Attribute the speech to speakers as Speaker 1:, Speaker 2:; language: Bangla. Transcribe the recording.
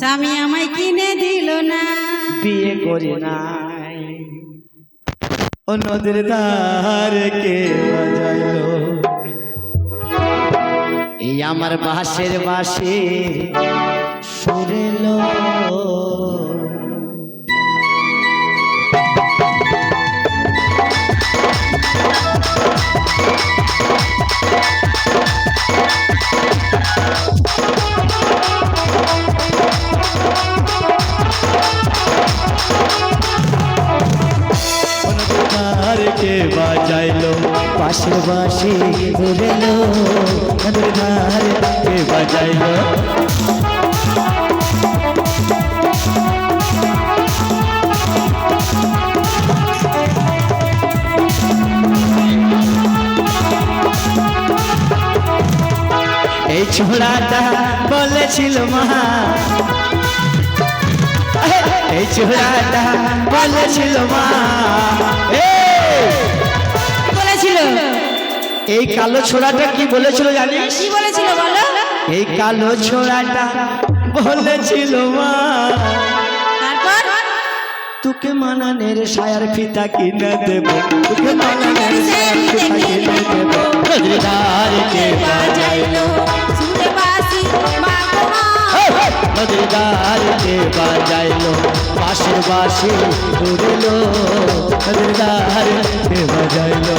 Speaker 1: স্বামী আমায় কিনে দিল না।
Speaker 2: বিয়ে করি নাই। ও নদীর ধারে কে বাজাইলো এই আমার বাঁশের বাঁশে সুরেলো। বাজাইলো। পাশের বাসে ধার কে বাজাইলো? এই ছোড়াটা বলেছিল মা। এই ছোড়াটা বলেছিল মা। এই কালো ছোড়াটা কি বলেছিল জানিস?
Speaker 1: কি বলেছিল বলো?
Speaker 2: এই কালো ছোড়াটা বলেছিল মা।
Speaker 1: তারপর?
Speaker 2: তোকে মানানের সায়ার ফিতা কিনে দেব। তোকে মানানের সায়ার ফিতা কিনে দেব। নদীদার কে বাজাইলো?
Speaker 1: শুনতে পাসি মা গো মা।
Speaker 2: কে বাজাইলো? পাশের বাসে ঘুরেলো। নদীদার কে বাজাইলো?